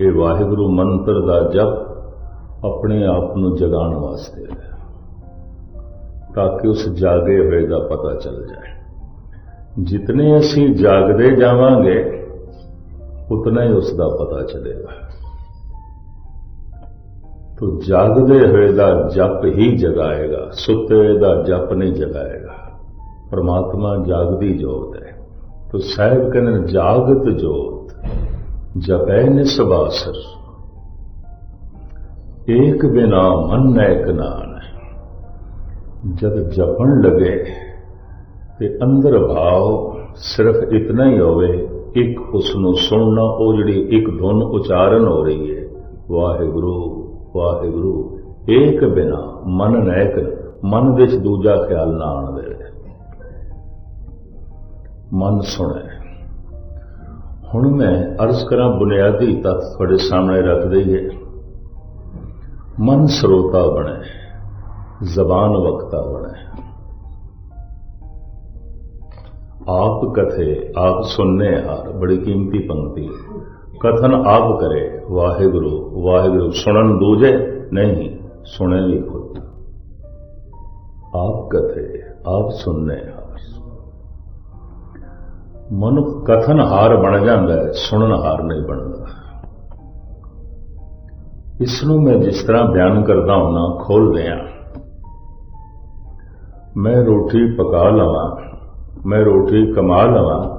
ਇਹ ਵਾਹਿਗੁਰੂ ਮੰਤਰ ਦਾ ਜਪ ਆਪਣੇ ਆਪ ਨੂੰ ਜਗਾਉਣ ਵਾਸਤੇ ਹੈ, ਤਾਂ ਕਿ ਉਸ ਜਾਗੇ ਹੋਏ ਦਾ ਪਤਾ ਚੱਲ ਜਾਏ। ਜਿਤਨੇ ਅਸੀਂ ਜਾਗਦੇ ਜਾਵਾਂਗੇ, ਉਤਨਾ ਹੀ ਉਸ ਦਾ ਪਤਾ ਚੱਲੇਗਾ। ਤੋ ਜਾਗਦੇ ਹੋਏ ਦਾ ਜਪ ਹੀ ਜਗਾਏਗਾ, ਸੁੱਤੇ ਹੋਏ ਦਾ ਜਪ ਨਹੀਂ ਜਗਾਏਗਾ। ਪਰਮਾਤਮਾ ਜਾਗਦੀ ਜੋਤ ਹੈ। ਤੋ ਸਾਹਿਬ ਕਹਿੰਦੇ ਜਾਗਤ ਜੋਤ ਜਪੈ ਨਿਸਬਾਸਰ ਏਕ ਬਿਨਾ ਮਨ ਨੈਕ ਨਾਨ। ਜਦ ਜਪਣ ਲਗੇ ਤੇ ਅੰਦਰ ਭਾਵ ਸਿਰਫ ਇਤਨਾ ਹੀ ਹੋਵੇ, ਇੱਕ ਉਸ ਨੂੰ ਸੁਣਨਾ, ਉਹ ਜਿਹੜੀ ਇੱਕ ਧੁਨ ਉਚਾਰਨ ਹੋ ਰਹੀ ਹੈ, ਵਾਹਿਗੁਰੂ ਵਾਹਿਗੁਰੂ, ਏਕ ਬਿਨਾ ਮਨ ਨੈਕ ਮਨ ਵਿੱਚ ਦੂਜਾ ਖਿਆਲ ਨਾ ਆਣ ਦੇਵੇ ਮਨ ਸੁਣੇ। ਹੁਣ ਮੈਂ ਅਰਜ਼ ਕਰਾਂ ਬੁਨਿਆਦੀ ਤੱਤ ਤੁਹਾਡੇ ਸਾਹਮਣੇ ਰੱਖ ਦਈਏ। ਮਨ ਸਰੋਤਾ ਬਣੇ, ਜ਼ਬਾਨ ਵਕਤਾ ਬਣੇ। ਆਪ ਕਥੇ, ਆਪ ਸੁਣਨੇ ਹਾਰ, ਬੜੀ ਕੀਮਤੀ ਪੰਕਤੀ। ਕਥਨ ਆਪ ਕਰੇ, ਵਾਹਿਗੁਰੂ ਵਾਹਿਗੁਰੂ ਸੁਣਨ ਦੂਜੇ, ਨਹੀਂ, ਸੁਣੇ ਵੀ ਖੁਦ। ਆਪ ਕਥੇ, ਆਪ ਸੁਣਨੇ ਹਾਰ। ਮਨੁੱਖ ਕਥਨ ਹਾਰ ਬਣ ਜਾਂਦਾ ਹੈ, ਸੁਣਨ ਹਾਰ ਨਹੀਂ ਬਣਦਾ। ਇਸ ਨੂੰ ਮੈਂ ਜਿਸ ਤਰ੍ਹਾਂ ਬਿਆਨ ਕਰਦਾ ਹਾਂ ਖੋਲਦੇ ਆ ਮੈਂ ਰੋਟੀ ਪਕਾ ਲਵਾਂ, ਮੈਂ ਰੋਟੀ ਕਮਾ ਲਵਾਂ,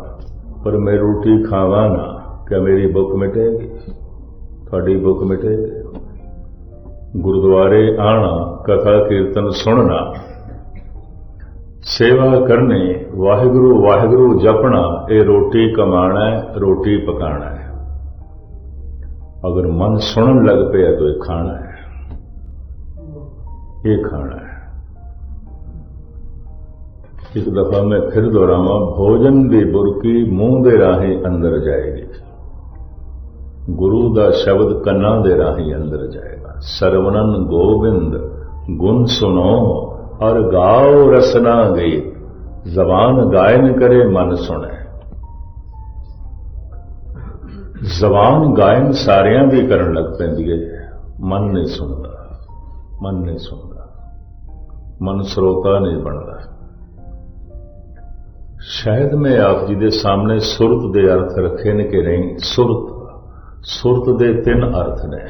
ਪਰ ਮੈਂ ਰੋਟੀ ਖਾਵਾਂ ਨਾ। ਕਿ ਮੇਰੀ ਭੁੱਖ ਮਿਟੇਗੀ? ਤੁਹਾਡੀ ਭੁੱਖ ਮਿਟੇਗੀ। ਗੁਰਦੁਆਰੇ ਆਣਾ, ਕਥਾ ਕੀਰਤਨ ਸੁਣਨਾ। ਸੇਵਾ ਕਰਨੀ, ਵਾਹਿਗੁਰੂ ਵਾਹਿਗੁਰੂ ਜਪਣਾ, ਇਹ ਰੋਟੀ ਕਮਾਣਾ ਰੋਟੀ ਪਕਾਣਾ ਹੈ। ਅਗਰ ਮਨ ਸੁਣਨ ਲੱਗ ਪਿਆ ਤਾਂ ਇਹ ਖਾਣਾ ਹੈ। ਇਹ ਖਾਣਾ ਹੈ। ਇੱਕ ਦਫਾ ਮੈਂ ਫਿਰ ਦੁਹਰਾਵਾਂ, ਭੋਜਨ ਦੀ ਬੁਰਕੀ ਮੂੰਹ ਦੇ ਰਾਹੀਂ ਅੰਦਰ ਜਾਏਗੀ। ਗੁਰੂ ਦਾ ਸ਼ਬਦ ਕੰਨਾਂ ਦੇ ਰਾਹੀਂ ਅੰਦਰ ਜਾਏਗਾ। ਸਰਵਣਨ ਗੋਬਿੰਦ, ਗੁਣ ਸੁਣੋ ਔਰ ਗਾਓ ਰਸਨਾ ਗਈ, ਜ਼ਬਾਨ ਗਾਇਨ ਕਰੇ ਮਨ ਸੁਣੇ। ਜ਼ਬਾਨ ਗਾਇਨ ਸਾਰਿਆਂ ਦੀ ਕਰਨ ਲੱਗ ਪੈਂਦੀ ਹੈ ਮਨ ਨਹੀਂ ਸੁਣਦਾ, ਮਨ ਨਹੀਂ ਸੁਣਦਾ। ਮਨ ਸਰੋਤਾ ਨਹੀਂ ਬਣਦਾ। ਸ਼ਾਇਦ ਮੈਂ ਆਪ ਜੀ ਦੇ ਸਾਹਮਣੇ ਸੁਰਤ ਦੇ ਅਰਥ ਰੱਖੇ ਨੇ ਕਿ ਨਹੀਂ, ਸੁਰਤ ਸੁਰਤ ਦੇ ਤਿੰਨ ਅਰਥ ਨੇ।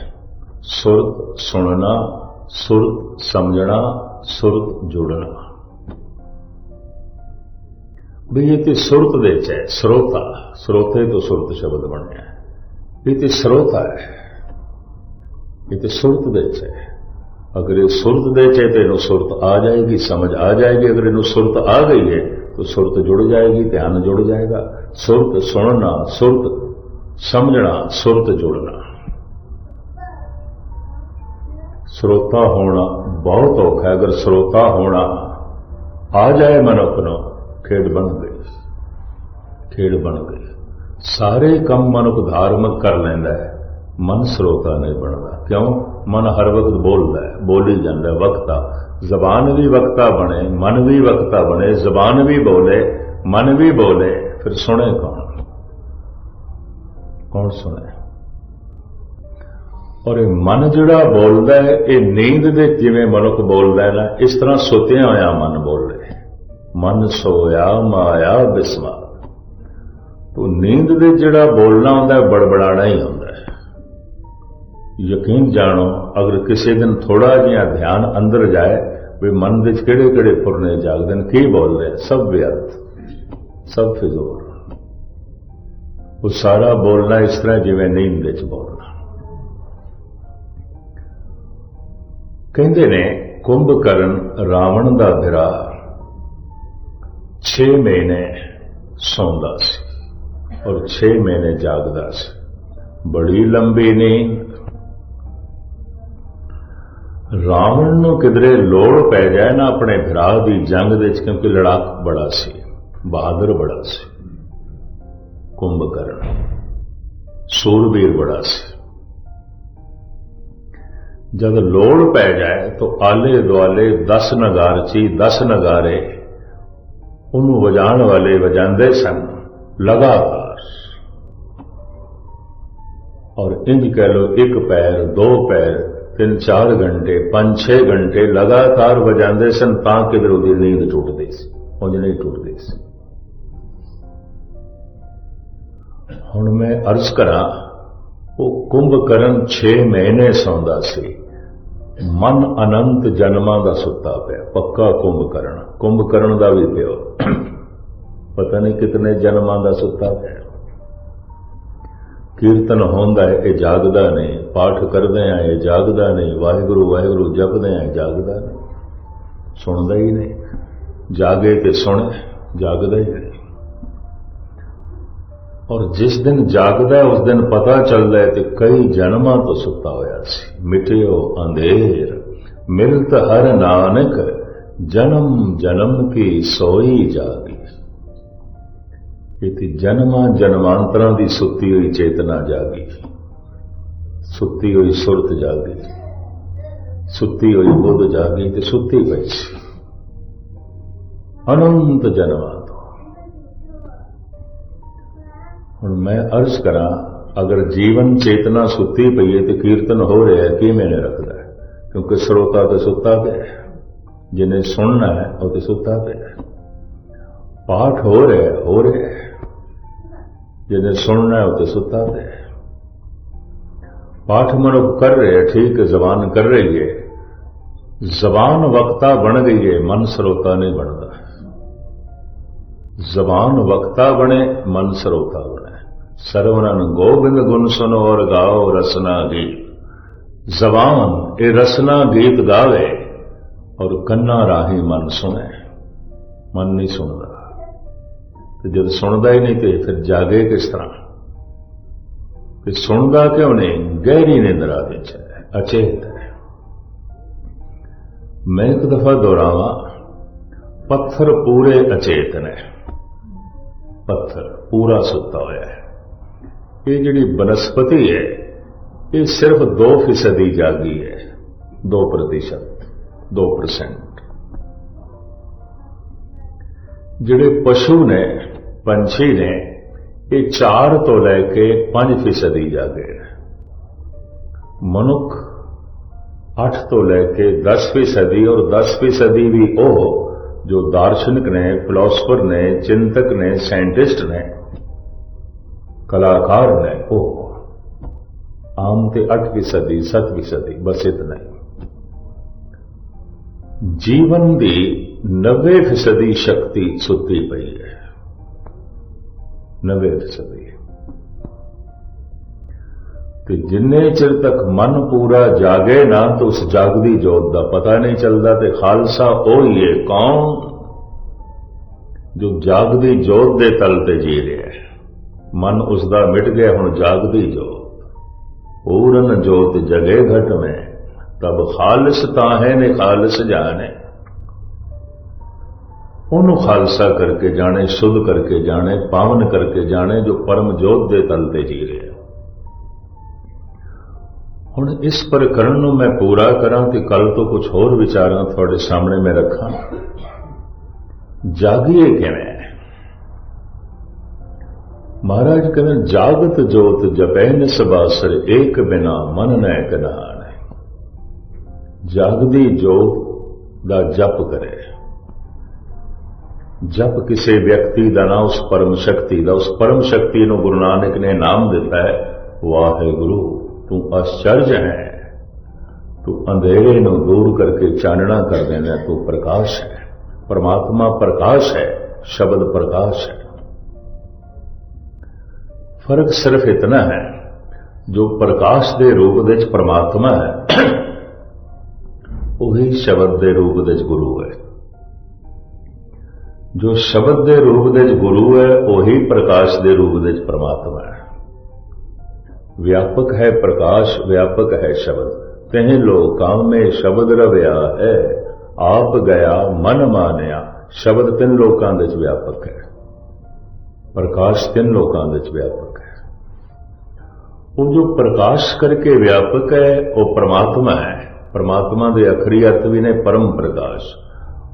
ਸੁਰਤ ਸੁਣਨਾ, ਸੁਰਤ ਸਮਝਣਾ ਸੁਰਤ ਜੋੜਨਾ ਵੀ ਇਹ ਤੇ ਸੁਰਤ ਦੇ ਚ ਹੈ, ਸਰੋਤਾ। ਸਰੋਤੇ ਤੋਂ ਸੁਰਤ ਸ਼ਬਦ ਬਣਿਆ ਇਹ ਤੇ ਸਰੋਤਾ ਹੈ। ਇਹ ਤੇ ਸੁਰਤ ਦੇ ਚ ਹੈ। ਅਗਰ ਇਹ ਸੁਰਤ ਦੇ ਚ ਹੈ ਤੇ ਇਹਨੂੰ ਸੁਰਤ ਆ ਜਾਏਗੀ, ਸਮਝ ਆ ਜਾਏਗੀ। ਅਗਰ ਇਹਨੂੰ ਸੁਰਤ ਆ ਗਈ ਹੈ, ਤਾਂ ਸੁਰਤ ਜੁੜ ਜਾਏਗੀ, ਧਿਆਨ ਜੁੜ ਜਾਏਗਾ। ਸੁਰਤ ਸੁਣਨਾ, ਸੁਰਤ ਸਮਝਣਾ, ਸੁਰਤ ਜੁੜਨਾ। ਸਰੋਤਾ ਹੋਣਾ ਬਹੁਤ ਔਖਾ ਹੈ। ਅਗਰ ਸਰੋਤਾ ਹੋਣਾ ਆ ਜਾਏ ਮਨ ਆਪਣਾ, ਖੇਡ ਬਣ ਗਈ। ਖੇਡ ਬਣ ਗਈ। ਸਾਰੇ ਕੰਮ ਮਨ ਧਾਰਮਿਕ ਕਰ ਲੈਂਦਾ ਹੈ। ਮਨ ਸਰੋਤਾ ਨਹੀਂ ਬਣਦਾ। ਕਿਉਂ? ਮਨ ਹਰ ਵਕਤ ਬੋਲਦਾ ਹੈ, ਬੋਲੀ ਜਾਂਦਾ ਵਕਤਾ। ਜ਼ਬਾਨ ਵੀ ਵਕਤਾ ਬਣੇ, ਮਨ ਵੀ ਵਕਤਾ ਬਣੇ, ਜ਼ਬਾਨ ਵੀ ਬੋਲੇ, ਮਨ ਵੀ ਬੋਲੇ, ਫਿਰ ਸੁਣੇ ਕੌਣ? ਕੌਣ ਸੁਣੇ? ਔਰ ਇਹ ਮਨ ਜਿਹੜਾ ਬੋਲਦਾ ਹੈ, ਇਹ ਨੀਂਦ ਦੇ ਜਿਵੇਂ ਮਨੁੱਖ ਬੋਲਦਾ ਹੈ ਨਾ, ਇਸ ਤਰ੍ਹਾਂ ਸੁੱਤਿਆ ਹੋਇਆ ਮਨ ਬੋਲ ਬੋਲੇ ਮਨ ਸੋਇਆ, ਮਾਇਆ, ਬਿਸਮਾ। ਤੋ ਨੀਂਦ ਦੇ ਜਿਹੜਾ ਬੋਲਣਾ ਹੁੰਦਾ ਬੜਬੜਾਣਾ ਹੀ ਹੁੰਦਾ ਹੈ। ਯਕੀਨ ਜਾਣੋ, ਅਗਰ ਕਿਸੇ ਦਿਨ ਥੋੜਾ ਜਿਹਾ ਧਿਆਨ ਅੰਦਰ ਜਾਏ, ਵੀ ਮਨ ਵਿੱਚ ਕਿਹੜੇ ਕਿਹੜੇ ਫੁਰਨੇ ਜਾਗਦੇ ਨੇ, ਕੀ ਬੋਲ ਰਹੇ ਸਭ ਵਿਅਰਥ, ਸਭ ਫਿਜ਼ੂਲ ਉਹ ਸਾਰਾ ਬੋਲਣਾ ਇਸ ਤਰ੍ਹਾਂ ਜਿਵੇਂ ਨੀਂਦ ਵਿੱਚ ਬੋਲਣਾ। ਕਹਿੰਦੇ ਨੇ ਕੁੰਭਕਰਨ ਰਾਵਣ ਦਾ ਭਰਾ 6 ਮਹੀਨੇ ਸੌਂਦਾ ਸੀ ਔਰ 6 ਮਹੀਨੇ ਜਾਗਦਾ ਸੀ। ਬੜੀ ਲੰਬੀ ਨੀਂਦ। ਰਾਵਣ ਨੂੰ ਕਿਧਰੇ ਲੋੜ ਪੈ ਜਾਏ ਨਾ ਆਪਣੇ ਭਰਾ ਦੀ ਜੰਗ ਦੇ ਵਿੱਚ, ਕਿਉਂਕਿ ਲੜਾਕ ਬੜਾ ਸੀ, ਬਹਾਦਰ ਬੜਾ ਸੀ। ਕੁੰਭਕਰਨ ਸੂਰਬੀਰ ਬੜਾ ਸੀ। ਜਦ ਲੋੜ ਪੈ ਜਾਏ ਤਾਂ ਆਲੇ ਦੁਆਲੇ 10 ਨਗਾਰਚੀ 10 ਨਗਾਰੇ ਉਹਨੂੰ ਵਜਾਣ ਵਾਲੇ ਵਜਾਉਂਦੇ ਸਨ, ਲਗਾਤਾਰ। ਔਰ ਇੰਜ ਕਹਿ ਲੋ ਇੱਕ ਪੈਰ, ਦੋ ਪੈਰ, ਤਿੰਨ ਚਾਰ ਘੰਟੇ, ਪੰਜ ਛੇ ਘੰਟੇ ਲਗਾਤਾਰ ਵਜਾਉਂਦੇ ਸਨ ਤਾਂ ਕਿਧਰ ਉਹਦੀ ਨੀਂਦ ਟੁੱਟਦੀ ਸੀ, ਉਂਝ ਨਹੀਂ ਟੁੱਟਦੀ ਸੀ। ਹੁਣ ਮੈਂ ਅਰਜ਼ ਕਰਾਂ, ਉਹ ਕੁੰਭਕਰਨ 6 ਮਹੀਨੇ ਸੌਂਦਾ ਸੀ। ਮਨ ਅਨੰਤ ਜਨਮਾਂ ਦਾ ਸੁੱਤਾ ਪਿਆ, ਪੱਕਾ ਕੁੰਭ ਕਰਨ ਕੁੰਭ ਕਰਨ ਦਾ ਵੀ ਪਿਓ। ਪਤਾ ਨਹੀਂ ਕਿਤਨੇ ਜਨਮਾਂ ਦਾ ਸੁੱਤਾ ਪਿਆ। ਕੀਰਤਨ ਹੁੰਦਾ ਹੈ, ਇਹ ਜਾਗਦਾ ਨਹੀਂ, ਪਾਠ ਕਰਦੇ ਆ ਇਹ ਜਾਗਦਾ ਨਹੀਂ, ਵਾਹਿਗੁਰੂ ਵਾਹਿਗੁਰੂ ਜਪਦੇ ਆ ਜਾਗਦਾ ਨਹੀਂ। ਸੁਣਦਾ ਹੀ ਨਹੀਂ। ਜਾਗੇ ਤੇ ਸੁਣ, ਜਾਗਦਾ ਹੀ ਨਹੀਂ। ਔਰ ਜਿਸ ਦਿਨ ਜਾਗਦਾ ਉਸ ਦਿਨ ਪਤਾ ਚੱਲਦਾ ਹੈ ਕਿ ਕਈ ਜਨਮਾਂ ਤੋਂ ਸੁੱਤਾ ਹੋਇਆ ਸੀ। ਮਿਟਿਓ ਅੰਧੇਰ, ਮਿਲਤ ਹਰ ਨਾਨਕ, ਜਨਮ ਜਨਮ ਕੀ ਸੋਈ ਜਾਗੀ। ਇਹ ਜਨਮਾਂ ਜਨਮਾਂਤਰਾਂ ਦੀ ਸੁੱਤੀ ਹੋਈ ਚੇਤਨਾ ਜਾਗੀ। ਸੁੱਤੀ ਹੋਈ ਸੁਰਤ ਜਾਗੀ। ਸੁੱਤੀ ਹੋਈ ਬੁੱਧ ਜਾਗੀ ਤੇ ਸੁੱਤੀ ਪਈ ਸੀ। ਅਨੰਤ ਜਨਮਾਂ। ਹੁਣ ਮੈਂ ਅਰਜ਼ ਕਰਾਂ, ਅਗਰ ਜੀਵਨ ਚੇਤਨਾ ਸੁੱਤੀ ਪਈ ਹੈ ਤੇ ਕੀਰਤਨ ਹੋ ਰਿਹਾ ਹੈ, ਕਿਵੇਂ ਨੇ ਰੱਖਦਾ ਹੈ? ਕਿਉਂਕਿ ਸਰੋਤਾ ਤੇ ਸੁੱਤਾ ਪਿਆ ਜਿਹਨੇ ਸੁਣਨਾ ਹੈ, ਉਹ ਤੇ ਸੁੱਤਾ ਪਿਆ ਪਾਠ ਹੋ ਰਿਹਾ ਹੋ ਰਿਹਾ ਜਿਹਨੇ ਸੁਣਨਾ ਹੈ, ਉਹ ਤੇ ਸੁੱਤਾ ਪਿਆ ਪਾਠ ਮਨੁੱਖ ਕਰ ਰਿਹਾ ਠੀਕ ਜ਼ਬਾਨ ਕਰ ਰਹੀ ਹੈ। ਜ਼ਬਾਨ ਵਕਤਾ ਬਣ ਗਈ ਹੈ, ਮਨ ਸਰੋਤਾ ਨਹੀਂ ਬਣਦਾ। ਜ਼ਬਾਨ ਵਕਤਾ ਬਣੇ, ਮਨ ਸਰੋਤਾ ਸਰਵਨਨ ਗੋਬਿੰਦ ਗੁਣ ਸੁਨੋ ਔਰ ਗਾਓ ਰਸਨਾ ਗੀਤ। ਜ਼ਬਾਨ, ਇਹ ਰਸਨਾ ਗੀਤ ਗਾਵੇ ਔਰ ਕੰਨਾਂ ਰਾਹੀਂ ਮਨ ਸੁਣੇ। ਮਨ ਨਹੀਂ ਸੁਣਦਾ। ਤੇ ਜਦ ਸੁਣਦਾ ਹੀ ਨਹੀਂ ਤੇ ਫਿਰ ਜਾਗੇ ਕਿਸ ਤਰ੍ਹਾਂ? ਤੇ ਸੁਣਦਾ ਕਿਉਂ ਨਹੀਂ? ਗਹਿਰੀ ਨਿੰਦਰਾ ਵਿੱਚ ਹੈ, ਅਚੇਤ ਹੈ। ਮੈਂ ਇੱਕ ਦਫਾ ਦੁਹਰਾਵਾਂ, ਪੱਥਰ ਪੂਰੇ ਅਚੇਤ ਨੇ। ਪੱਥਰ ਪੂਰਾ ਸੁੱਤਾ ਹੋਇਆ ਹੈ। ਇਹ ਜਿਹੜੀ ਬਨਸਪਤੀ ਹੈ ਇਹ ਸਿਰਫ 2% ਹੀ ਜਾਗੀ ਹੈ 2% 2% ਜਿਹੜੇ ਪਸ਼ੂ ਨੇ ਪੰਛੀ ਨੇ ਇਹ 4 ਤੋਂ ਲੈ ਕੇ 5% ਹੀ ਜਾਗੇ ਨੇ ਮਨੁੱਖ 8 ਤੋਂ ਲੈ ਕੇ 10% ਹੀ ਔਰ 10% ਵੀ ਉਹ ਜੋ ਦਾਰਸ਼ਨਿਕ ਨੇ ਫਿਲਾਸਫਰ ਨੇ ਚਿੰਤਕ ਨੇ ਸਾਇੰਟਿਸਟ ਨੇ ਕਲਾਕਾਰ ਨੇ ਉਹ ਆਮ ਤੇ 8% ਹੀ 7% ਹੀ ਬਸ ਇਤਨਾ ਹੀ। ਜੀਵਨ ਦੀ 90% ਸ਼ਕਤੀ ਸੁੱਤੀ ਪਈ ਹੈ। 90% ਤੇ ਜਿੰਨੇ ਚਿਰ ਤੱਕ ਮਨ ਪੂਰਾ ਜਾਗੇ ਨਾ ਤਾਂ ਉਸ ਜਾਗਦੀ ਜੋਤ ਦਾ ਪਤਾ ਨਹੀਂ ਚੱਲਦਾ ਤੇ ਖਾਲਸਾ ਉਹ ਹੀ ਹੈ ਕੌਣ ਜੋ ਜਾਗਦੀ ਜੋਤ ਦੇ ਤਲ ਤੇ ਜੀ ਰਿਹਾ ਹੈ। ਮਨ ਉਸ ਦਾ ਮਿਟ ਗਿਆ, ਹੁਣ ਜਾਗਦੀ ਜੋਤ ਪੂਰਨ ਜੋਤ ਜਗੇ ਘਟ ਮੈਂ, ਤਬ ਖਾਲਸ ਤਾਂ ਹੈ ਨੇ, ਖਾਲਸ ਜਾਣੇ। ਉਹਨੂੰ ਖਾਲਸਾ ਕਰਕੇ ਜਾਣੇ, ਸ਼ੁੱਧ ਕਰਕੇ ਜਾਣੇ, ਪਾਵਨ ਕਰਕੇ ਜਾਣੇ, ਜੋ ਪਰਮ ਜੋਤ ਦੇ ਤਲ ਤੇ ਜੀ ਰਿਹਾ। ਹੁਣ ਇਸ ਪ੍ਰਕਰਨ ਨੂੰ ਮੈਂ ਪੂਰਾ ਕਰਾਂ ਤੇ ਕੱਲ ਤੋਂ ਕੁਝ ਹੋਰ ਵਿਚਾਰਾਂ ਤੁਹਾਡੇ ਸਾਹਮਣੇ ਮੈਂ ਰੱਖਾਂ। ਜਾਗੀਏ ਕਿਵੇਂ? ਮਹਾਰਾਜ ਕਹਿੰਦੇ, ਜਾਗਤ ਜੋਤ ਜਪੈ ਨਿਸਬਾਸਰ ਏਕ ਬਿਨਾ ਮਨ ਨੈ ਕਨਾਨ ਜਾਗਦੀ ਜੋਤ ਦਾ ਜਪ ਕਰੇ। ਜਪ ਕਿਸੇ ਵਿਅਕਤੀ ਦਾ ਨਾ, ਉਸ ਪਰਮ ਸ਼ਕਤੀ ਦਾ। ਉਸ ਪਰਮ ਸ਼ਕਤੀ ਨੂੰ ਗੁਰੂ ਨਾਨਕ ਨੇ ਨਾਮ ਦਿੱਤਾ ਹੈ, ਵਾਹਿਗੁਰੂ, ਤੂੰ ਅਚਰਜ ਹੈ। ਤੂੰ ਅੰਧੇਰੇ ਨੂੰ ਦੂਰ ਕਰਕੇ ਚਾਨਣਾ ਕਰ ਦੇਣਾ ਤੂੰ ਪ੍ਰਕਾਸ਼ ਹੈ। ਪਰਮਾਤਮਾ ਪ੍ਰਕਾਸ਼ ਹੈ, ਸ਼ਬਦ ਪ੍ਰਕਾਸ਼ ਹੈ। ਫ਼ਰਕ ਸਿਰਫ ਇਤਨਾ ਹੈ, ਜੋ ਪ੍ਰਕਾਸ਼ ਦੇ ਰੂਪ ਵਿੱਚ ਪਰਮਾਤਮਾ ਹੈ, ਉਹੀ ਸ਼ਬਦ ਦੇ ਰੂਪ ਵਿੱਚ ਗੁਰੂ ਹੈ। ਜੋ ਸ਼ਬਦ ਦੇ ਰੂਪ ਵਿੱਚ ਗੁਰੂ ਹੈ, ਉਹੀ ਪ੍ਰਕਾਸ਼ ਦੇ ਰੂਪ ਵਿੱਚ ਪਰਮਾਤਮਾ ਹੈ। ਵਿਆਪਕ ਹੈ ਪ੍ਰਕਾਸ਼, ਵਿਆਪਕ ਹੈ ਸ਼ਬਦ। ਤਹਿ ਲੋਕਾਂ ਮੇ ਸ਼ਬਦ ਰਵਿਆ ਹੈ, ਆਪ ਗਿਆ ਮਨ ਮਾਨਿਆ। ਸ਼ਬਦ ਤਿੰਨ ਲੋਕਾਂ ਵਿੱਚ ਵਿਆਪਕ ਹੈ। ਪ੍ਰਕਾਸ਼ ਤਿੰਨ ਲੋਕਾਂ ਵਿੱਚ ਵਿਆਪਕ ਉਹ ਜੋ ਪ੍ਰਕਾਸ਼ ਕਰਕੇ ਵਿਆਪਕ ਹੈ ਉਹ ਪ੍ਰਮਾਤਮਾ ਹੈ ਪ੍ਰਮਾਤਮਾ ਦੇ ਅਖਰੀ ਅਰਥ ਵੀ ਨੇ ਪਰਮ ਪ੍ਰਕਾਸ਼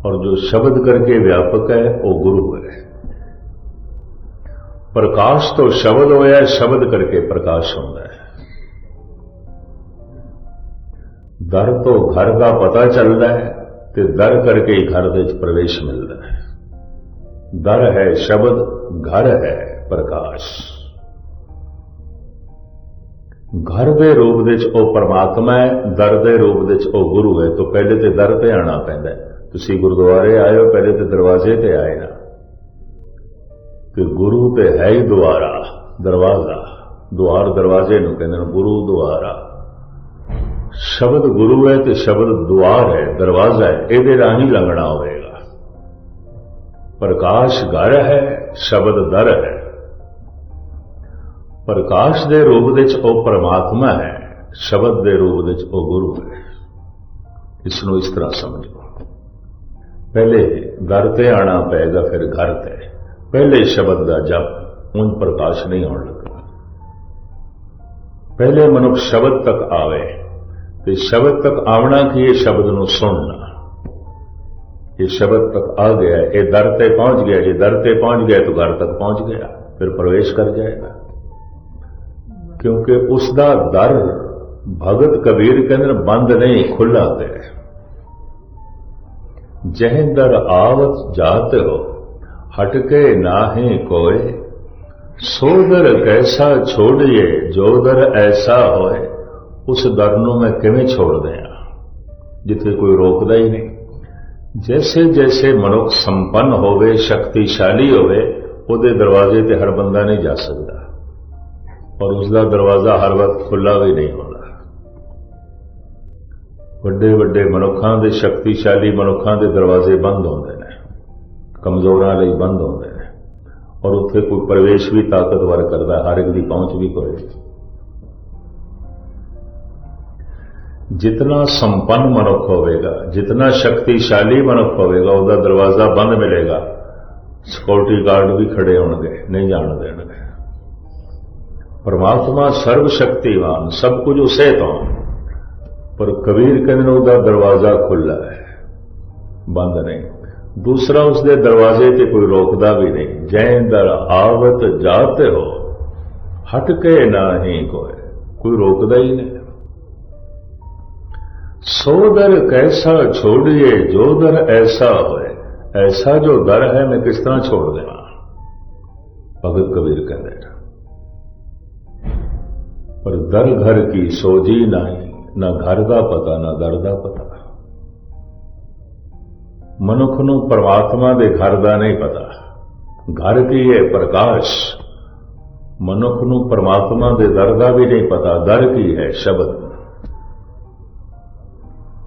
और जो शब्द करके व्यापक है वो गुरु है प्रकाश तो शब्द होया शब्द करके प्रकाश होता है दर तो घर का पता चलता है तो दर करके ही घर के प्रवेश मिलता है दर है शब्द घर है प्रकाश ਘਰ ਦੇ ਰੂਪ ਦੇ ਵਿੱਚ ਉਹ ਪਰਮਾਤਮਾ ਹੈ, ਦਰ ਦੇ ਰੂਪ ਵਿੱਚ ਉਹ ਗੁਰੂ ਹੈ। ਤੋਂ ਪਹਿਲੇ ਤੇ ਦਰ ਤੇ ਆਣਾ ਪੈਂਦਾ ਤੁਸੀਂ ਗੁਰਦੁਆਰੇ ਆਏ ਹੋ, ਪਹਿਲੇ ਤੇ ਦਰਵਾਜ਼ੇ ਤੇ ਆਏ ਨਾ। ਕਿ ਗੁਰੂ ਤੇ ਹੈ ਹੀ ਦੁਆਰਾ, ਦਰਵਾਜ਼ਾ। ਦੁਆਰ ਦਰਵਾਜ਼ੇ ਨੂੰ ਕਹਿੰਦੇ ਨੇ ਗੁਰੂ ਦੁਆਰਾ। ਸ਼ਬਦ ਗੁਰੂ ਹੈ ਤੇ ਸ਼ਬਦ ਦੁਆਰ ਹੈ, ਦਰਵਾਜ਼ਾ ਹੈ। ਇਹਦੇ ਰਾਹੀਂ ਲੰਘਣਾ ਹੋਵੇਗਾ। ਪ੍ਰਕਾਸ਼ ਘਰ ਹੈ, ਸ਼ਬਦ ਦਰ ਹੈ। ਪ੍ਰਕਾਸ਼ ਦੇ ਰੂਪ ਵਿੱਚ ਉਹ ਪਰਮਾਤਮਾ ਹੈ, ਸ਼ਬਦ ਦੇ ਰੂਪ ਵਿੱਚ ਉਹ ਗੁਰੂ ਹੈ। ਇਸ ਨੂੰ ਇਸ ਤਰ੍ਹਾਂ ਸਮਝੋ। ਪਹਿਲੇ ਦਰ ਤੇ ਆਣਾ ਪਏਗਾ, ਫਿਰ ਘਰ ਤੇ। ਪਹਿਲੇ ਸ਼ਬਦ ਦਾ ਜਪ ਉਨ ਪ੍ਰਕਾਸ਼ ਨਹੀਂ ਆਉਣ ਲੱਗਾ ਪਹਿਲੇ ਮਨੁੱਖ ਸ਼ਬਦ ਤੱਕ ਆਵੇ, ਤੇ ਸ਼ਬਦ ਤੱਕ ਆਉਣਾ ਕਿ ਇਹ ਸ਼ਬਦ ਨੂੰ ਸੁਣਨਾ। ਇਹ ਸ਼ਬਦ ਤੱਕ ਆ ਗਿਆ, ਇਹ ਦਰ ਤੇ ਪਹੁੰਚ ਗਿਆ, ਜੇ ਦਰ ਤੇ ਪਹੁੰਚ ਗਿਆ, ਤਾਂ ਘਰ ਤੱਕ ਪਹੁੰਚ ਗਿਆ, ਫਿਰ ਪ੍ਰਵੇਸ਼ ਕਰ ਜਾਏਗਾ। ਕਿਉਂਕਿ ਉਸ ਦਾ ਦਰ ਭਗਤ ਕਬੀਰ ਕਹਿੰਦੇ ਬੰਦ ਨਹੀਂ ਖੁੱਲਾ ਤੇ ਜਹ ਦਰ ਆਵਤ ਜਾਤ ਹੋ, ਹਟ ਕੇ ਨਾਹੀ ਕੋਏ ਸੋਦਰ ਕੈਸਾ ਛੋੜੀਏ, ਜੋ ਦਰ ਐਸਾ ਹੋਏ, ਉਸ ਦਰ ਨੂੰ ਮੈਂ ਕਿਵੇਂ ਛੋੜ ਦਿਆਂ? ਜਿੱਥੇ ਕੋਈ ਰੋਕਦਾ ਹੀ ਨਹੀਂ। ਜੈਸੇ ਜੈਸੇ ਮਨੁੱਖ ਸੰਪੰਨ ਹੋਵੇ, ਸ਼ਕਤੀਸ਼ਾਲੀ ਹੋਵੇ, ਉਹਦੇ ਦਰਵਾਜ਼ੇ ਤੇ ਹਰ ਬੰਦਾ ਨਹੀਂ ਜਾ ਸਕਦਾ। ਔਰ ਉਸ ਦਾ ਦਰਵਾਜ਼ਾ ਹਰ ਵਕਤ ਖੁੱਲਾ ਵੀ ਨਹੀਂ ਹੁੰਦਾ। ਵੱਡੇ ਵੱਡੇ ਮਨੁੱਖਾਂ ਦੇ ਸ਼ਕਤੀਸ਼ਾਲੀ ਮਨੁੱਖਾਂ ਦੇ ਦਰਵਾਜ਼ੇ ਬੰਦ ਹੁੰਦੇ ਨੇ। ਕਮਜ਼ੋਰਾਂ ਲਈ ਬੰਦ ਹੁੰਦੇ ਨੇ। ਔਰ ਉੱਥੇ ਕੋਈ ਪ੍ਰਵੇਸ਼ ਵੀ ਤਾਕਤਵਰ ਕਰਦਾ, ਹਰ ਇੱਕ ਦੀ ਪਹੁੰਚ ਵੀ ਕੋਈ ਜਿਤਨਾ ਸੰਪੰਨ ਮਨੁੱਖ ਹੋਵੇਗਾ, ਜਿਤਨਾ ਸ਼ਕਤੀਸ਼ਾਲੀ ਮਨੁੱਖ ਹੋਵੇਗਾ, ਉਹਦਾ ਦਰਵਾਜ਼ਾ ਬੰਦ ਮਿਲੇਗਾ। ਸਿਕਿਉਰਿਟੀ ਗਾਰਡ ਵੀ ਖੜੇ ਹੋਣਗੇ, ਨਹੀਂ ਜਾਣ ਦੇਣਗੇ। ਪਰਮਾਤਮਾ ਸਰਵ ਸ਼ਕਤੀਵਾਨ ਸਭ ਕੁਝ ਉਸੇ ਤੋਂ ਪਰ ਕਬੀਰ ਕਹਿੰਦੇ ਨੇ ਉਹਦਾ ਦਰਵਾਜ਼ਾ ਖੁੱਲਾ ਹੈ। ਬੰਦ ਨਹੀਂ। ਦੂਸਰਾ ਉਸ ਦੇ ਦਰਵਾਜ਼ੇ ਤੇ ਕੋਈ ਰੋਕਦਾ ਵੀ ਨਹੀਂ। ਜੈ ਦਰ ਆਵਤ ਜਾਤੇ ਹੋ, ਹਟ ਕੇ ਨਹੀਂ ਕੋਈ ਕੋਈ ਰੋਕਦਾ ਹੀ ਨਹੀਂ। ਸੋ ਦਰ ਕੈਸਾ ਛੋੜੀਏ, ਜੋ ਦਰ ਐਸਾ ਹੋਏ। ਐਸਾ ਜੋ ਦਰ ਹੈ, ਮੈਂ ਕਿਸ ਤਰ੍ਹਾਂ ਛੋੜ ਦੇਵਾਂ? ਭਗਤ ਕਬੀਰ ਕਹਿੰਦੇ ਪਰ ਦਰ ਘਰ ਕੀ ਸੋਜੀ ਨਹੀਂ, ਨਾ ਘਰ ਦਾ ਪਤਾ, ਨਾ ਦਰ ਦਾ ਪਤਾ। ਮਨੁੱਖ ਨੂੰ ਪਰਮਾਤਮਾ ਦੇ ਘਰ ਦਾ ਨਹੀਂ ਪਤਾ। ਘਰ ਕੀ ਹੈ ਪ੍ਰਕਾਸ਼? ਮਨੁੱਖ ਨੂੰ ਪਰਮਾਤਮਾ ਦੇ ਦਰ ਦਾ ਵੀ ਨਹੀਂ ਪਤਾ। ਦਰ ਕੀ ਹੈ ਸ਼ਬਦ?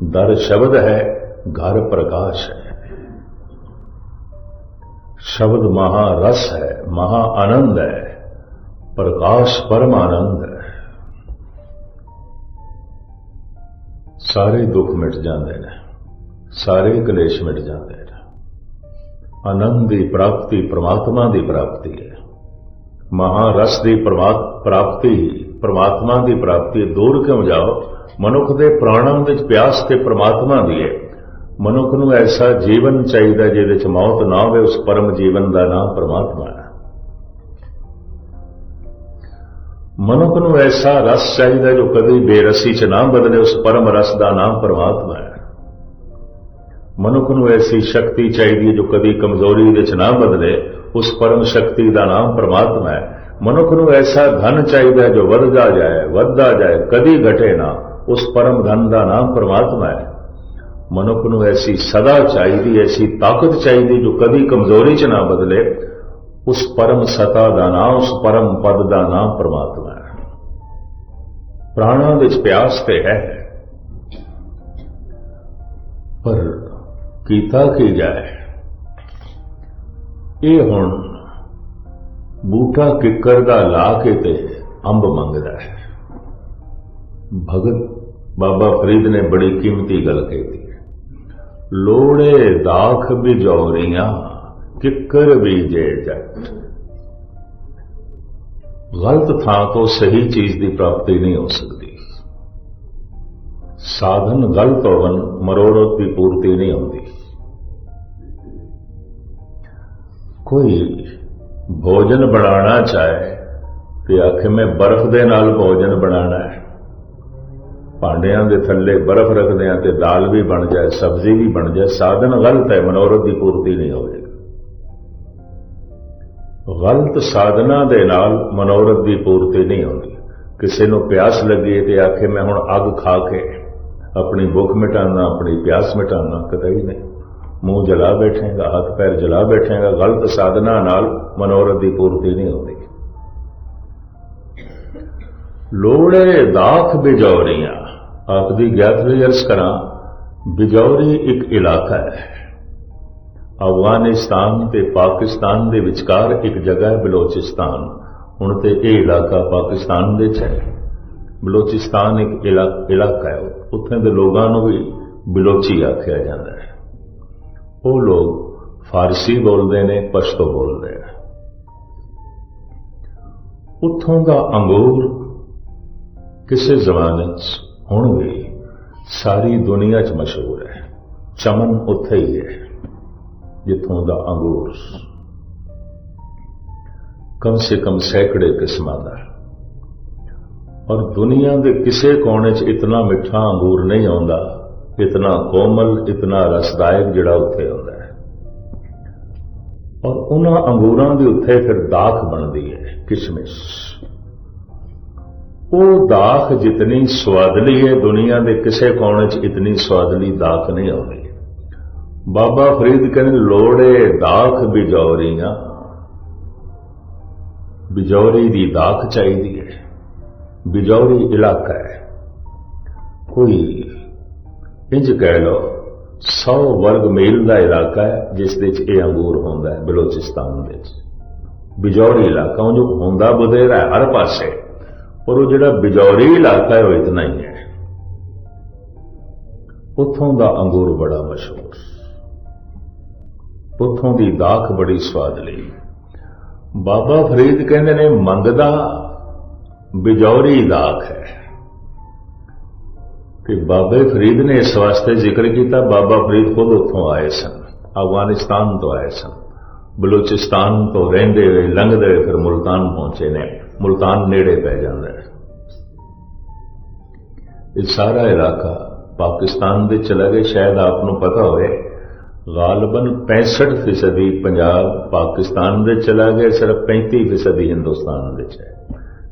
ਦਰ ਸ਼ਬਦ ਹੈ, ਘਰ ਪ੍ਰਕਾਸ਼ ਹੈ। ਸ਼ਬਦ ਮਹਾ ਰਸ ਹੈ, ਮਹਾ ਆਨੰਦ ਹੈ। ਪ੍ਰਕਾਸ਼ ਪਰਮ ਆਨੰਦ ਹੈ। ਸਾਰੇ ਦੁੱਖ ਮਿਟ ਜਾਂਦੇ ਨੇ। ਸਾਰੇ ਕਲੇਸ਼ ਮਿਟ ਜਾਂਦੇ ਨੇ। ਆਨੰਦ ਦੀ ਪ੍ਰਾਪਤੀ ਪ੍ਰਮਾਤਮਾ ਦੀ ਪ੍ਰਾਪਤੀ ਹੈ। ਮਹਾ ਰਸ ਦੀ ਪ੍ਰਾਪਤੀ, ਪ੍ਰਮਾਤਮਾ ਦੀ ਪ੍ਰਾਪਤੀ ਦੂਰ ਕਿਉਂ ਜਾਓ? ਮਨੁੱਖ ਦੇ ਪ੍ਰਾਣਾਂ ਵਿੱਚ ਪਿਆਸ ਤੇ ਪ੍ਰਮਾਤਮਾ ਦੀ ਹੈ। ਮਨੁੱਖ ਨੂੰ ਐਸਾ ਜੀਵਨ ਚਾਹੀਦਾ ਜਿਹਦੇ ਵਿੱਚ ਮੌਤ ਨਾ ਹੋਵੇ, ਉਸ ਪਰਮ ਜੀਵਨ ਦਾ ਨਾਮ ਪ੍ਰਮਾਤਮਾ ਹੈ। ਮਨੁੱਖ ਨੂੰ ਐਸਾ ਰਸ ਚਾਹੀਦਾ ਜੋ ਕਦੇ ਬੇਰਸੀ ਚ ਨਾ ਬਦਲੇ, ਉਸ ਪਰਮ ਰਸ ਦਾ ਨਾਮ ਪਰਮਾਤਮਾ ਹੈ। ਮਨੁੱਖ ਨੂੰ ਐਸੀ ਸ਼ਕਤੀ ਚਾਹੀਦੀ ਹੈ ਜੋ ਕਦੀ ਕਮਜ਼ੋਰੀ ਵਿੱਚ ਨਾ ਬਦਲੇ, ਉਸ ਪਰਮ ਸ਼ਕਤੀ ਦਾ ਨਾਮ ਪਰਮਾਤਮਾ ਹੈ। ਮਨੁੱਖ ਨੂੰ ਐਸਾ ਧਨ ਚਾਹੀਦਾ ਜੋ ਵੱਧਦਾ ਜਾਏ ਵੱਧਦਾ ਜਾਏ, ਕਦੀ ਘਟੇ ਨਾ, ਉਸ ਪਰਮ ਧਨ ਦਾ ਨਾਮ ਪਰਮਾਤਮਾ ਹੈ। ਮਨੁੱਖ ਨੂੰ ਐਸੀ ਸਦਾ ਚਾਹੀਦੀ, ਐਸੀ ਤਾਕਤ ਚਾਹੀਦੀ ਜੋ ਕਦੀ ਕਮਜ਼ੋਰੀ ਚ ਨਾ ਬਦਲੇ ਉਸ ਪਰਮ ਸਤਾ ਦਾ ਨਾਮ, ਉਸ ਪਰਮ ਪਦ ਦਾ ਨਾਮ ਪ੍ਰਮਾਤਮਾ ਹੈ। ਪ੍ਰਾਣਾਂ ਵਿੱਚ ਪਿਆਸ ਤੇ ਹੈ। ਪਰ ਕੀਤਾ ਕੀ ਜਾਏ? ਇਹ ਹੁਣ ਬੂਟਾ ਕਿੱਕਰ ਦਾ ਲਾ ਕੇ ਤੇ ਅੰਬ ਮੰਗਦਾ ਹੈ। ਭਗਤ ਬਾਬਾ ਫਰੀਦ ਨੇ ਬੜੀ ਕੀਮਤੀ ਗੱਲ ਕਹੀ ਲੋੜੇ ਦਾਖ ਬਿਜੌਰੀਆਂ ਕਿੱਕਰ ਬੀਜੇ ਜੱਟ ਗਲਤ ਥਾਂ ਤੋਂ ਸਹੀ ਚੀਜ਼ ਦੀ ਪ੍ਰਾਪਤੀ ਨਹੀਂ ਹੋ ਸਕਦੀ। ਸਾਧਨ ਗਲਤ ਹੋਵਨ, ਮਰੋੜੋ ਦੀ ਪੂਰਤੀ ਨਹੀਂ ਹੁੰਦੀ। ਕੋਈ ਭੋਜਨ ਬਣਾਉਣਾ ਚਾਹੇ ਤੇ ਆਖੇ ਮੈਂ ਬਰਫ਼ ਦੇ ਨਾਲ ਭੋਜਨ ਬਣਾਉਣਾ ਹੈ। ਭਾਂਡਿਆਂ ਦੇ ਥੱਲੇ ਬਰਫ਼ ਰੱਖਦੇ ਆ ਤੇ ਦਾਲ ਵੀ ਬਣ ਜਾਏ, ਸਬਜ਼ੀ ਵੀ ਬਣ ਜਾਏ, ਸਾਧਨ ਗਲਤ ਹੈ, ਮਨੋਰਥ ਦੀ ਪੂਰਤੀ ਨਹੀਂ ਹੋਵੇਗੀ। ਗਲਤ ਸਾਧਨਾ ਦੇ ਨਾਲ ਮਨੋਰਥ ਦੀ ਪੂਰਤੀ ਨਹੀਂ ਹੁੰਦੀ। ਕਿਸੇ ਨੂੰ ਪਿਆਸ ਲੱਗੀ ਤੇ ਆਖੇ, ਮੈਂ ਹੁਣ ਅੱਗ ਖਾ ਕੇ ਆਪਣੀ ਭੁੱਖ ਮਿਟਾਣਾ ਆਪਣੀ ਪਿਆਸ ਮਿਟਾਣਾ ਕਤਈ ਨਹੀਂ। ਮੂੰਹ ਜਲਾ ਬੈਠੇਗਾ, ਹੱਥ ਪੈਰ ਜਲਾ ਬੈਠੇਗਾ, ਗਲਤ ਸਾਧਨਾ ਨਾਲ ਮਨੋਰਥ ਦੀ ਪੂਰਤੀ ਨਹੀਂ ਹੁੰਦੀ। ਲੋੜੇ ਦਾਖ ਬਿਜੌਰੀਆਂ। ਆਪ ਦੀ ਗਿਆਤ ਲਈ ਅਰਜ਼ ਕਰਾਂ, ਬਿਜੌਰੀ ਇੱਕ ਇਲਾਕਾ ਹੈ। ਅਫਗਾਨਿਸਤਾਨ ਤੇ ਪਾਕਿਸਤਾਨ ਦੇ ਵਿਚਕਾਰ ਇੱਕ ਜਗ੍ਹਾ ਹੈ ਬਲੋਚਿਸਤਾਨ। ਹੁਣ ਤੇ ਇਹ ਇਲਾਕਾ ਪਾਕਿਸਤਾਨ ਦੇ ਚ ਹੈ। ਬਲੋਚਿਸਤਾਨ ਇੱਕ ਇਲਾ- ਇਲਾਕਾ ਹੈ। ਉੱਥੇ ਦੇ ਲੋਕਾਂ ਨੂੰ ਵੀ ਬਲੋਚੀ ਆਖਿਆ ਜਾਂਦਾ ਹੈ। ਉਹ ਲੋਕ ਫਾਰਸੀ ਬੋਲਦੇ ਨੇ, ਪਸ਼ਤੋ ਬੋਲਦੇ ਆ ਉੱਥੋਂ ਦਾ ਅੰਗੂਰ ਕਿਸੇ ਜ਼ਮਾਨੇ 'ਚ ਹੁਣ ਵੀ ਸਾਰੀ ਦੁਨੀਆ 'ਚ ਮਸ਼ਹੂਰ ਹੈ। ਚਮਨ ਉੱਥੇ ਹੀ ਹੈ। ਜਿੱਥੋਂ ਦਾ ਅੰਗੂਰ। ਕਮ ਸੇ ਕਮ ਸੈਂਕੜੇ ਕਿਸਮਾਂ ਦਾ। ਔਰ ਦੁਨੀਆ ਦੇ ਕਿਸੇ ਕੋਨੇ 'ਚ ਇਤਨਾ ਮਿੱਠਾ ਅੰਗੂਰ ਨਹੀਂ ਆਉਂਦਾ, ਇਤਨਾ ਕੋਮਲ, ਇਤਨਾ ਰਸਦਾਇਕ ਜਿਹੜਾ ਉੱਥੇ ਆਉਂਦਾ ਹੈ। ਔਰ ਉਹਨਾਂ ਅੰਗੂਰਾਂ ਦੇ ਉੱਤੇ ਫਿਰ ਦਾਖ ਬਣਦੀ ਹੈ ਕਿਸ਼ਮਿਸ਼। ਉਹ ਦਾਖ ਜਿਤਨੀ ਸਵਾਦਲੀ ਹੈ ਦੁਨੀਆ ਦੇ ਕਿਸੇ ਕੋਨੇ 'ਚ ਇਤਨੀ ਸਵਾਦਲੀ ਦਾਖ ਨਹੀਂ ਆਉਂਦੀ। ਬਾਬਾ ਫਰੀਦ ਕਹਿੰਦੇ, ਲੋੜੇ ਦਾਖ ਬਿਜੌਰੀਆਂ। ਬਿਜੌਰੀ ਦੀ ਦਾਖ ਚਾਹੀਦੀ ਹੈ। ਬਿਜੌਰੀ ਇਲਾਕਾ ਹੈ। ਕੋਈ ਇੰਜ ਕਹਿ ਲਓ 100 ਵਰਗ ਮੀਲ ਦਾ ਇਲਾਕਾ ਹੈ, ਜਿਸ ਦੇ ਵਿੱਚ ਇਹ ਅੰਗੂਰ ਹੁੰਦਾ ਹੈ, ਬਲੋਚਿਸਤਾਨ ਵਿੱਚ। ਬਿਜੌਰੀ ਇਲਾਕਾ ਉਹ ਜੋ ਹੁੰਦਾ ਬਧੇਰਾ ਹੈ, ਹਰ ਪਾਸੇ। ਪਰ ਉਹ ਜਿਹੜਾ ਬਿਜੌਰੀ ਇਲਾਕਾ ਹੈ, ਉਹ ਇਤਨਾ ਹੀ ਹੈ। ਉੱਥੋਂ ਦਾ ਅੰਗੂਰ ਬੜਾ ਮਸ਼ਹੂਰ। ਉੱਥੋਂ ਦੀ ਦਾਖ ਬੜੀ ਸਵਾਦ ਲਈ। ਬਾਬਾ ਫਰੀਦ ਕਹਿੰਦੇ ਨੇ, ਮੰਗਦਾ ਬਿਜੌਰੀ ਦਾਖ ਹੈ। ਤੇ ਬਾਬੇ ਫਰੀਦ ਨੇ ਇਸ ਵਾਸਤੇ ਜ਼ਿਕਰ ਕੀਤਾ, ਬਾਬਾ ਫਰੀਦ ਖੁਦ ਉੱਥੋਂ ਆਏ ਸਨ, ਅਫਗਾਨਿਸਤਾਨ ਤੋਂ ਆਏ ਸਨ। ਬਲੂਚਿਸਤਾਨ ਤੋਂ ਰਹਿੰਦੇ ਹੋਏ, ਲੰਘਦੇ ਹੋਏ ਫਿਰ ਮੁਲਤਾਨ ਪਹੁੰਚੇ ਨੇ, ਮੁਲਤਾਨ ਨੇੜੇ ਪੈ ਜਾਂਦਾ ਹੈ। ਇਹ ਸਾਰਾ ਇਲਾਕਾ ਪਾਕਿਸਤਾਨ ਦੇ ਚਲਾ ਗਏ, ਸ਼ਾਇਦ ਆਪ ਨੂੰ ਪਤਾ ਹੋਵੇ ਗਾਲਬਨ 65% ਪੰਜਾਬ ਪਾਕਿਸਤਾਨ ਦੇ ਚਲਾ ਗਿਆ, ਸਿਰਫ 35% ਹਿੰਦੁਸਤਾਨ ਵਿੱਚ ਹੈ।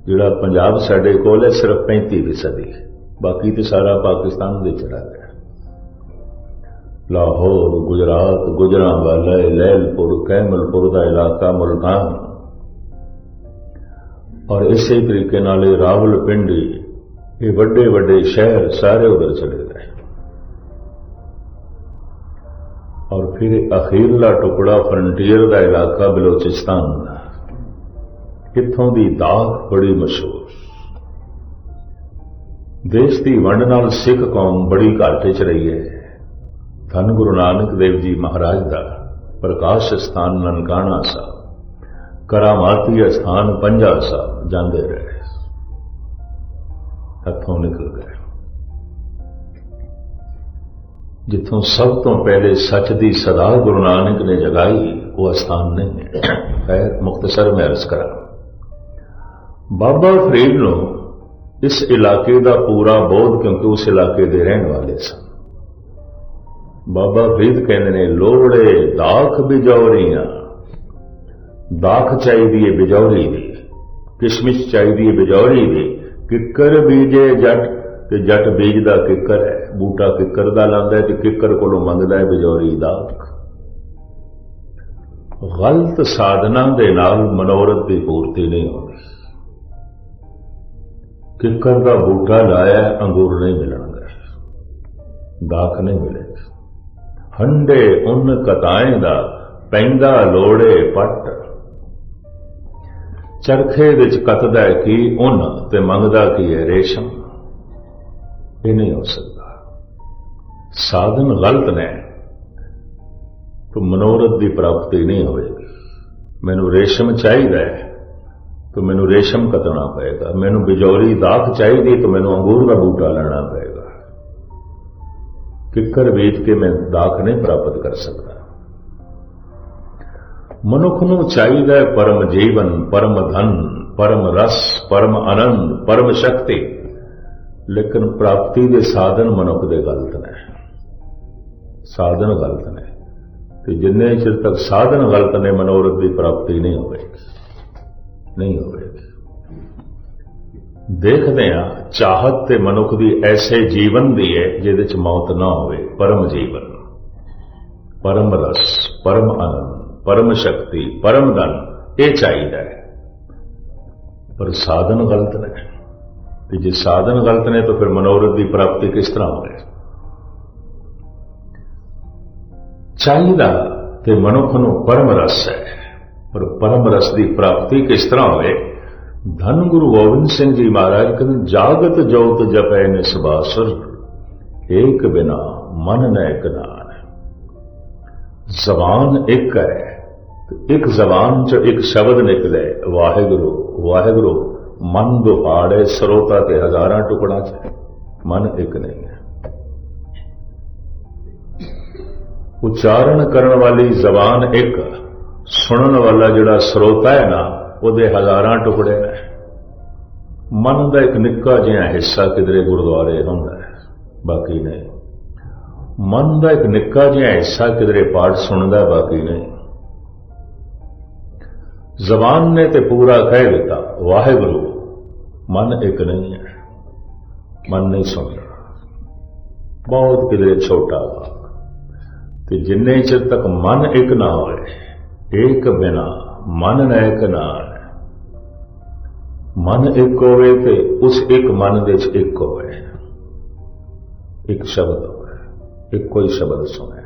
ਜਿਹੜਾ ਪੰਜਾਬ ਸਾਡੇ ਕੋਲ ਹੈ, ਸਿਰਫ 35% ਬਾਕੀ ਤੇ ਸਾਰਾ ਪਾਕਿਸਤਾਨ ਦੇ ਚਲਾ ਗਿਆ। ਲਾਹੌਰ, ਗੁਜਰਾਤ, ਗੁਜਰਾਂਵਾਲਾ ਲੈਲਪੁਰ ਕੈਮਲਪੁਰ ਦਾ ਇਲਾਕਾ ਮੁਲਤਾਨ। ਔਰ ਇਸੇ ਤਰੀਕੇ ਨਾਲ ਇਹ ਰਾਵਲਪਿੰਡੀ, ਇਹ ਵੱਡੇ ਵੱਡੇ ਸ਼ਹਿਰ ਸਾਰੇ ਉਧਰ ਚਲੇ ਫਿਰ ਅਖੀਰਲਾ ਟੁਕੜਾ ਫਰੰਟੀਅਰ ਦਾ ਇਲਾਕਾ ਬਲੋਚਿਸਤਾਨ ਦਾ ਇੱਥੋਂ ਦੀ ਦਾਤ ਬੜੀ ਮਸ਼ਹੂਰ। ਦੇਸ਼ ਦੀ ਵੰਡ ਨਾਲ ਸਿੱਖ ਕੌਮ ਬੜੀ ਘਾਟੇ 'ਚ ਰਹੀ ਹੈ। ਧੰਨ ਗੁਰੂ ਨਾਨਕ ਦੇਵ ਜੀ ਮਹਾਰਾਜ ਦਾ ਪ੍ਰਕਾਸ਼ ਸਥਾਨ ਨਨਕਾਣਾ ਸਾਹਿਬ, ਕਰਾਮਾਤੀ ਸਥਾਨ ਪੰਜਾ ਸਾਹਿਬ ਜਾਂਦੇ ਰਹੇ। ਹੱਥੋਂ ਨਿਕਲ ਗਏ। ਜਿੱਥੋਂ ਸਭ ਤੋਂ ਪਹਿਲੇ ਸੱਚ ਦੀ ਸਦਾ ਗੁਰੂ ਨਾਨਕ ਨੇ ਜਗਾਈ, ਉਹ ਸਥਾਨ ਨਹੀਂ ਹੈ ਖੈਰ ਮੁਖਤਸਰ ਮੈਂ ਅਰਜ਼ ਕਰਾਂ ਬਾਬਾ ਫਰੀਦ ਨੂੰ ਇਸ ਇਲਾਕੇ ਦਾ ਪੂਰਾ ਬੋਧ, ਕਿਉਂਕਿ ਉਸ ਇਲਾਕੇ ਦੇ ਰਹਿਣ ਵਾਲੇ ਸਨ। ਬਾਬਾ ਫਰੀਦ ਕਹਿੰਦੇ ਨੇ ਲੋੜੇ ਦਾਖ ਬਿਜੌਰੀਆਂ, ਦਾਖ ਚਾਹੀਦੀ ਹੈ ਬਿਜੌਰੀ ਦੀ, ਕਿਸ਼ਮਿਸ਼ ਚਾਹੀਦੀ ਹੈ ਬਿਜੌਰੀ ਦੀ, ਕਿੱਕਰ ਬੀਜੇ ਜੱਟ, ਤੇ ਜੱਟ ਬੀਜਦਾ ਕਿੱਕਰ ਹੈ ਬੂਟਾ ਕਿੱਕਰ ਦਾ ਲਾਂਦਾ ਤੇ ਕਿੱਕਰ ਕੋਲੋਂ ਮੰਗਦਾ ਹੈ ਬਿਜੌਰੀ ਦਾ। ਗਲਤ ਸਾਧਨਾ ਦੇ ਨਾਲ ਮਨੋਰਥ ਦੀ ਪੂਰਤੀ ਨਹੀਂ ਹੁੰਦੀ ਕਿੱਕਰ ਦਾ ਬੂਟਾ ਲਾਇਆ, ਅੰਗੂਰ ਨਹੀਂ ਮਿਲਣਗੇ। ਦਾਖ ਨਹੀਂ ਮਿਲੇਗੀ ਹੰਡੇ ਉਨ ਕਤਾਏ ਦਾ, ਪੈਂਦਾ ਲੋੜੇ ਪੱਟ। ਚਰਖੇ ਵਿੱਚ ਕੱਤਦਾ ਕੀ ਉਨ ਤੇ ਮੰਗਦਾ ਕੀ ਹੈ ਰੇਸ਼ਮ? ਇਹ ਨਹੀਂ ਹੋ ਸਕਦਾ। ਸਾਧਨ ਗਲਤ ਨੇ, ਤਾਂ ਮਨੋਰਥ ਦੀ ਪ੍ਰਾਪਤੀ ਨਹੀਂ ਹੋਵੇਗੀ। ਮੈਨੂੰ ਰੇਸ਼ਮ ਚਾਹੀਦਾ ਹੈ, ਤਾਂ ਮੈਨੂੰ ਰੇਸ਼ਮ ਕਤਣਾ ਪਏਗਾ। ਮੈਨੂੰ ਬਿਜੌਰੀ ਦਾਖ ਚਾਹੀਦੀ ਤਾਂ ਮੈਨੂੰ ਅੰਗੂਰ ਦਾ ਬੂਟਾ ਲੈਣਾ ਪਏਗਾ। ਕਿੱਕਰ ਵੇਚ ਕੇ ਮੈਂ ਦਾਖ ਨਹੀਂ ਪ੍ਰਾਪਤ ਕਰ ਸਕਦਾ। ਮਨੁੱਖ ਨੂੰ ਚਾਹੀਦਾ ਹੈ ਪਰਮ ਜੀਵਨ, ਪਰਮ ਧਨ, ਪਰਮ ਰਸ, ਪਰਮ ਆਨੰਦ, ਪਰਮ ਸ਼ਕਤੀ। ਲੇਕਿਨ ਪ੍ਰਾਪਤੀ ਦੇ ਸਾਧਨ ਮਨੁੱਖ ਦੇ ਗਲਤ ਨੇ। ਸਾਧਨ ਗਲਤ ਨੇ। ਤੇ ਜਿੰਨੇ ਚਿਰ ਤੱਕ ਸਾਧਨ ਗਲਤ ਨੇ, ਮਨੋਰਥ ਦੀ ਪ੍ਰਾਪਤੀ ਨਹੀਂ ਹੋਵੇਗੀ। ਨਹੀਂ ਹੋਵੇਗੀ। ਦੇਖਦੇ ਆ ਚਾਹਤ ਤੇ ਮਨੁੱਖ ਦੀ ਐਸੇ ਜੀਵਨ ਦੀ ਹੈ, ਜਿਹਦੇ ਚ ਮੌਤ ਨਾ ਹੋਵੇ। ਪਰਮ ਜੀਵਨ, ਪਰਮ ਰਸ, ਪਰਮ ਆਨੰਦ, ਪਰਮ ਸ਼ਕਤੀ, ਪਰਮ ਧਨ, ਇਹ ਚਾਹੀਦਾ ਹੈ। ਪਰ ਸਾਧਨ ਗਲਤ ਨੇ। ਤੇ ਜੇ ਸਾਧਨ ਗਲਤ ਨੇ, ਤਾਂ ਫਿਰ ਮਨੋਰਥ ਦੀ ਪ੍ਰਾਪਤੀ ਕਿਸ ਤਰ੍ਹਾਂ ਹੋਵੇ ਚਾਹੀਦਾ ਤੇ ਮਨੁੱਖ ਨੂੰ ਪਰਮ ਰਸ ਹੈ। ਪਰ ਪਰਮ ਰਸ ਦੀ ਪ੍ਰਾਪਤੀ ਕਿਸ ਤਰ੍ਹਾਂ ਹੋਵੇ? ਧੰਨ ਗੁਰੂ ਗੋਬਿੰਦ ਸਿੰਘ ਜੀ ਮਹਾਰਾਜ ਕਹਿੰਦੇ, ਜਾਗਤ ਜੋਤ ਜਪੈ ਨਿਸਬਾਸੁਰ ਏਕ ਬਿਨਾ ਮਨ ਨ ਇੱਕ ਨਾਨ। ਜ਼ਬਾਨ ਇੱਕ ਹੈ ਇੱਕ ਜ਼ਬਾਨ ਚ ਇੱਕ ਸ਼ਬਦ ਨਿਕਲੇ ਵਾਹਿਗੁਰੂ ਵਾਹਿਗੁਰੂ, ਮਨ ਦੁਹਾੜੇ ਸਰੋਤਾ ਤੇ ਹਜ਼ਾਰਾਂ ਟੁਕੜਾਂ ਚ ਮਨ ਇੱਕ ਨਹੀਂ ਹੈ। ਉਚਾਰਨ ਕਰਨ ਵਾਲੀ ਜ਼ਬਾਨ ਇੱਕ, ਸੁਣਨ ਵਾਲਾ ਜਿਹੜਾ ਸਰੋਤਾ ਹੈ ਨਾ, ਉਹਦੇ ਹਜ਼ਾਰਾਂ ਟੁਕੜੇ ਨੇ। ਮਨ ਦਾ ਇੱਕ ਨਿੱਕਾ ਜਿਹਾ ਹਿੱਸਾ ਕਿਧਰੇ ਗੁਰਦੁਆਰੇ ਹੁੰਦਾ ਹੈ, ਬਾਕੀ ਨਹੀਂ। ਮਨ ਦਾ ਇੱਕ ਨਿੱਕਾ ਜਿਹਾ ਹਿੱਸਾ ਕਿਧਰੇ ਪਾਠ ਸੁਣਦਾ ਬਾਕੀ ਨਹੀਂ। ਜ਼ਬਾਨ ਨੇ ਤੇ ਪੂਰਾ ਕਹਿ ਦਿੱਤਾ, ਵਾਹਿਗੁਰੂ, ਮਨ ਇੱਕ ਨਹੀਂ ਹੈ, ਮਨ ਨਹੀਂ ਸੁਣਦਾ। ਬਹੁਤ ਕਿਧਰੇ ਛੋਟਾ ਤੇ ਜਿੰਨੇ ਚਿਰ ਤੱਕ ਮਨ ਇੱਕ ਨਾ ਹੋਵੇ ਇੱਕ ਬਿਨਾ ਮਨ ਨ ਇੱਕ ਨਾਲ। ਮਨ ਇੱਕ ਹੋਵੇ ਤੇ ਉਸ ਇੱਕ ਮਨ ਦੇ ਵਿੱਚ ਇੱਕ ਹੋਵੇ। ਇੱਕ ਸ਼ਬਦ ਹੋਵੇ, ਇੱਕੋ ਹੀ ਸ਼ਬਦ ਸੁਣੇ